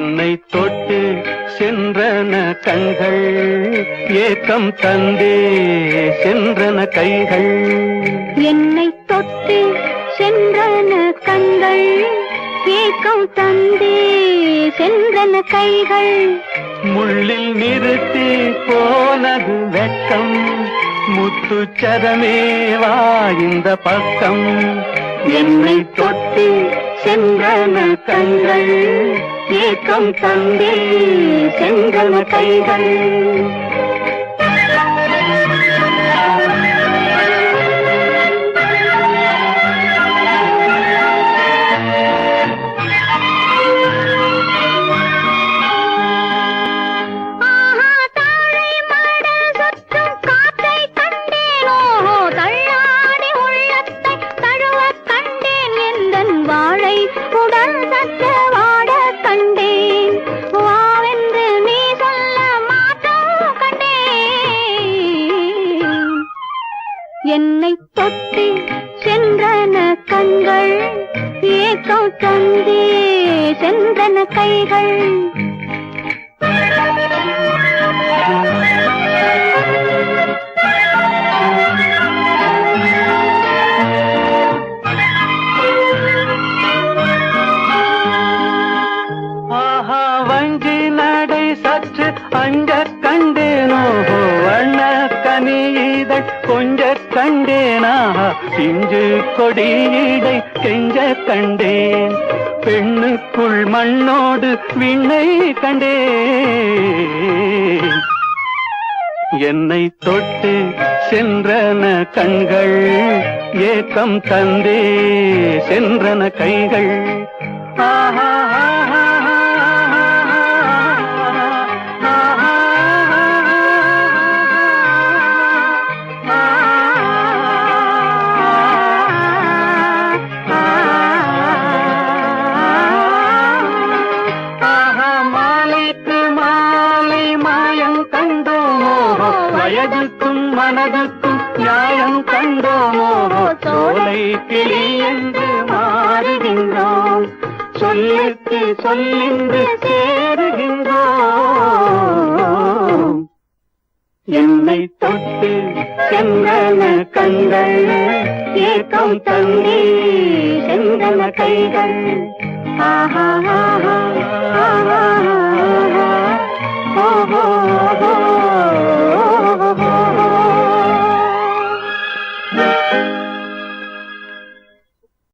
என்னை தொட்டு சென்றன கண்கள் ஏக்கம் தந்தே சென்றன கைகள். என்னை தொட்டு சென்றன கண்கள் ஏக்கம் தந்தே சென்றன கைகள். முள்ளில் நிறுத்தி போனது வெட்கம் முத்துச்சரமே வா இந்த பக்கம். என்னை தொட்டு சென்றன கண்கள் ஏக்கம் தந்தே செங்கல் கைகள். ஆஹா தாழை என்னை தொட்டு சென்றன கண்கள் ஏக்கம் தந்தே சென்றன கைகள். கண்டேனா இஞ்சு கொடியிடை கெஞ்ச கண்டேன். பெண்ணுக்குள் மண்ணோடு விண்ணை கண்டேன். என்னை தொட்டு சென்றன கண்கள் ஏக்கம் தந்தே சென்றன கைகள். வயதுக்கும் மனதுக்கும் நியாயம் கண்டோமோ? சோலை கிளி என்று மாறுகின்றோம் சொல்லுக்கு சொல்லின்று சேருகின்றோம் என்னை தொட்டு சென்றன கண்கள் ஏக்கம் தந்தே சென்றன கைகள். ஆஹா